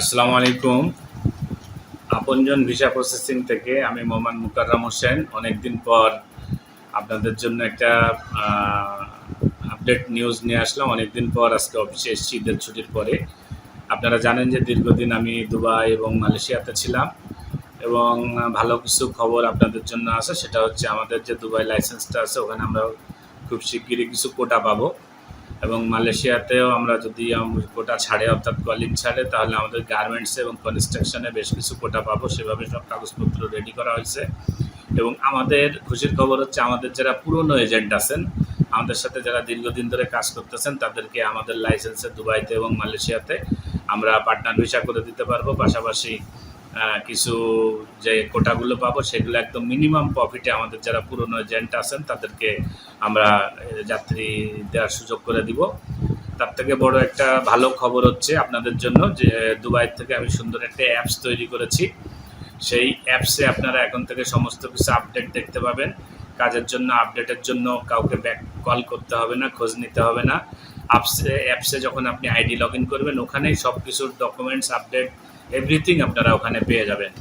আসসালামু আলাইকুম। আপনজন ভিসা প্রসেসিং থেকে আমি মোহাম্মদ মুকাররাম হোসেন। অনেকদিন পর আপনাদের জন্য একটা আপডেট নিউজ নিয়ে আসলাম। অনেকদিন পর আজকে অফিসে এসেছি ঈদের ছুটির পরে। আপনারা জানেন যে দীর্ঘদিন আমি দুবাই এবং মালয়েশিয়াতে ছিলাম এবং ভালো কিছু খবর আপনাদের জন্য আছে। সেটা হচ্ছে আমাদের যে দুবাই লাইসেন্সটা আছে, ওখানে আমরা খুব শিগগিরই কিছু কোটা পাবো। এবং মালয়েশিয়াতেও আমরা যদি কোটা ছাড়ে, অর্থাৎ কলিং ছাড়ে, তাহলে আমাদের গার্মেন্টস এবং কনস্ট্রাকশনে বেশ কিছু কোটা পাবো। সেভাবে সব কাগজপত্র রেডি করা হয়েছে। এবং আমাদের খুশির খবর হচ্ছে, আমাদের যারা পুরনো এজেন্ট আছেন, আমাদের সাথে যারা দীর্ঘদিন ধরে কাজ করতেছেন, তাদেরকে আমাদের লাইসেন্সে দুবাইতে এবং মালয়েশিয়াতে আমরা পার্টনার ভিসা করে দিতে পারব। পাশাপাশি কিছু যে কোটাগুলো পাবো, সেগুলো একদম মিনিমাম প্রফিটে আমাদের যারা পুরনো এজেন্ট আছেন, তাদেরকে আমরা যাত্রী দেওয়ার সুযোগ করে দিব। তার থেকে বড় একটা ভালো খবর হচ্ছে আপনাদের জন্য যে দুবাই থেকে আমি সুন্দর একটা অ্যাপস তৈরি করেছি। সেই অ্যাপসে আপনারা এখন থেকে সমস্ত কিছু আপডেট দেখতে পাবেন। কাজের জন্য আপডেটের জন্য কাউকে ব্যাক কল করতে হবে না, খোঁজ নিতে হবে না। অ্যাপসে অ্যাপসে যখন আপনি আইডি লগ ইন করবেন, ওখানেই সব কিছুর ডকুমেন্টস আপডেট এভরিথিং আপনারা ওখানে পেয়ে যাবেন।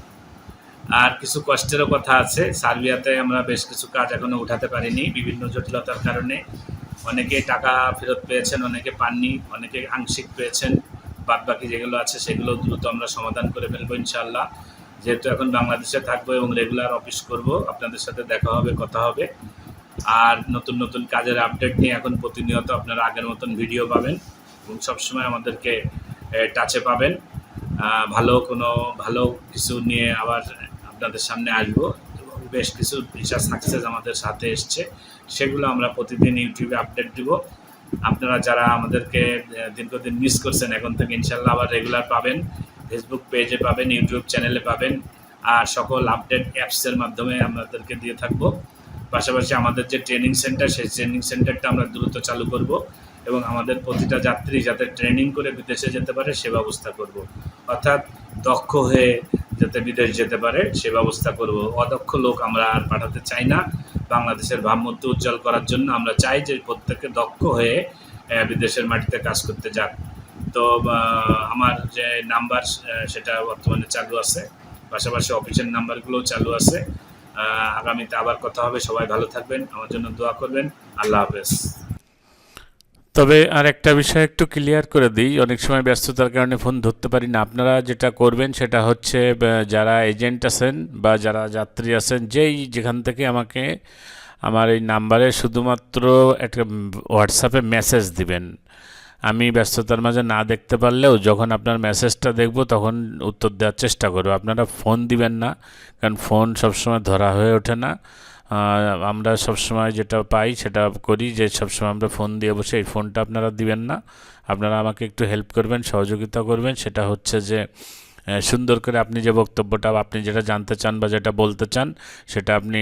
আর কিছু কষ্টেরও কথা আছে, সার্বিয়াতে আমরা বেশ কিছু কাজ এখনও উঠাতে পারিনি, বিভিন্ন জটিলতার কারণে। অনেকে টাকা ফেরত পেয়েছেন, অনেকে পাননি, অনেকে আংশিক পেয়েছেন বাদ বাকি যেগুলো আছে সেগুলো দ্রুত আমরা সমাধান করে ফেলব ইনশাল্লাহ যেহেতু এখন বাংলাদেশে থাকব এবং রেগুলার অফিস করব, আপনাদের সাথে দেখা হবে, কথা হবে। আর নতুন নতুন কাজের আপডেট নিয়ে এখন প্রতিনিয়ত আপনারা আগের মতন ভিডিও পাবেন এবং সবসময় আমাদেরকে টাচে পাবেন। ভালো কোনো, ভালো কিছু নিয়ে আবার আপনাদের সামনে আসব। বেশ কিছু ভিসা সাকসেস আমাদের সাথে এসছে। সেগুলো আমরা প্রতিদিন ইউটিউবে আপডেট দিব। আপনারা যারা আমাদেরকে দীর্ঘদিন মিস করছেন, এখন থেকে ইনশাল্লাহ আবার রেগুলার পাবেন। ফেসবুক পেজে পাবেন ইউটিউব চ্যানেলে পাবেন। আর সকল আপডেট অ্যাপসের মাধ্যমে আমাদেরকে দিয়ে থাকব। পাশাপাশি আমাদের যে ট্রেনিং সেন্টার সেই ট্রেনিং সেন্টারটা আমরা দ্রুত চালু করব। এবং আমাদের প্রতিটা যাত্রী যাতে ট্রেনিং করে বিদেশে যেতে পারে, সে ব্যবস্থা করব। অর্থাৎ দক্ষ হয়ে যাতে বিদেশ যেতে পারে, সে ব্যবস্থা করব। অদক্ষ লোক আমরা আর পাঠাতে চাই না। বাংলাদেশের ভাবমূর্তি উজ্জ্বল করার জন্য আমরা চাই যে প্রত্যেকে দক্ষ হয়ে বিদেশের মাটিতে কাজ করতে যাক। তো আমার যে নাম্বার সেটা বর্তমানে চালু আছে। পাশাপাশি অফিসের নাম্বারগুলোও চালু আছে। আগামীতে আবার কথা হবে। সবাই ভালো থাকবেন। আমার জন্য দোয়া করবেন। আল্লাহ হাফেজ। তবে আর একটা বিষয় একটু ক্লিয়ার করে দিই। অনেক সময় ব্যস্ততার কারণে ফোন ধরতে পারি না। আপনারা যেটা করবেন সেটা হচ্ছে যারা এজেন্ট আছেন বা যারা যাত্রী আছেন, যেই যেখান থেকে আমাকে আমার এই নাম্বারে শুধুমাত্র একটা হোয়াটসঅ্যাপে মেসেজ দিবেন। আমি ব্যস্ততার মাঝে না দেখতে পারলেও যখন আপনার মেসেজটা দেখব তখন উত্তর দেওয়ার চেষ্টা করব। আপনারা ফোন দিবেন না, কারণ ফোন সবসময় ধরা হয়ে ওঠে না। আমরা সবসময় যেটা পাই সেটা করি যে সবসময় আমরা ফোন দিয়ে বসে এই ফোনটা আপনারা দিবেন না। আপনারা আমাকে একটু হেল্প করবেন, সহযোগিতা করবেন। সেটা হচ্ছে যে সুন্দর করে আপনি যে বক্তব্যটা, আপনি যেটা জানতে চান বা যেটা বলতে চান, সেটা আপনি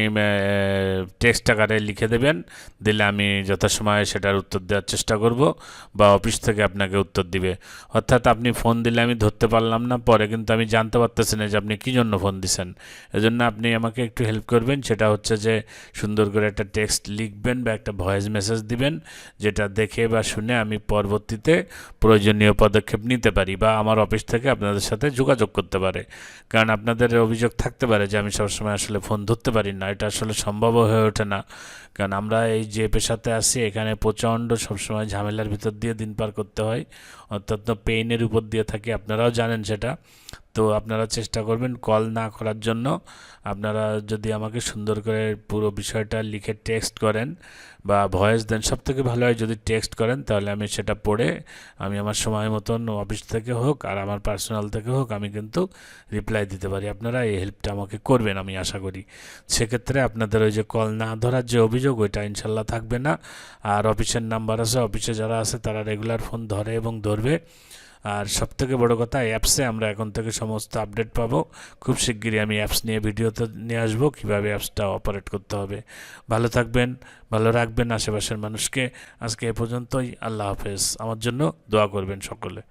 টেক্সট আকারে লিখে দেবেন। দিলে আমি যথাসময়ে সেটার উত্তর দেওয়ার চেষ্টা করব বা অফিস থেকে আপনাকে উত্তর দিবে। অর্থাৎ আপনি ফোন দিলে আমি ধরতে পারলাম না, পরে কিন্তু আমি জানতে পারতেছি না যে আপনি কী জন্য ফোন দিছেন। এজন্য আপনি আমাকে একটু হেল্প করবেন। সেটা হচ্ছে যে, সুন্দর করে একটা টেক্সট লিখবেন বা একটা ভয়েস মেসেজ দিবেন, যেটা দেখে বা শুনে আমি পরবর্তীতে প্রয়োজনীয় পদক্ষেপ নিতে পারি বা আমার অফিস থেকে আপনাদের সাথে যোগাযোগ করতে পারে। কারণ আপনাদের অভিযোগ থাকতে পারে যে আমি সবসময় আসলে ফোন ধরতে পারি না। এটা আসলে সম্ভব হয়ে ওঠে না। কারণ আমরা এই যে পেশাতে আসি এখানে প্রচণ্ড সবসময় ঝামেলার ভিতর দিয়ে দিন পার করতে হয়। অত্যন্ত পেইনের উপর দিয়ে থাকি। আপনারাও জানেন সেটা। তো আপনারা চেষ্টা করবেন কল না করার জন্য। আপনারা যদি আমাকে সুন্দর করে পুরো বিষয়টা লিখে টেক্সট করেন বা ভয়েস দেন সব থেকে ভালো হয় যদি টেক্সট করেন, তাহলে আমি সেটা পড়ে আমি আমার সময় মতন অফিস থেকে হোক আর আমার পার্সোনাল থেকে হোক আমি কিন্তু রিপ্লাই দিতে পারি। আপনারা এই হেল্পটা আমাকে করবেন আমি আশা করি। সেক্ষেত্রে আপনাদের ওই যে কল না ধরার যে অভিযোগ, ওইটা ইনশাল্লাহ থাকবে না। আর অফিসের নাম্বার আছে, অফিসে যারা আছে তারা রেগুলার ফোন ধরে এবং ধরবে। আর সবথেকে বড় কথা অ্যাপসে আমরা এখন থেকে সমস্ত আপডেট পাবো। খুব শিগগিরই আমি অ্যাপস নিয়ে ভিডিওতে নিয়ে আসব, কীভাবে অ্যাপসটা অপারেট করতে হবে। ভালো থাকবেন, ভালো রাখবেন আশেপাশের মানুষকে। আজকে এ পর্যন্তই, আল্লাহ হাফেজ। আমার জন্য দোয়া করবেন সকলে।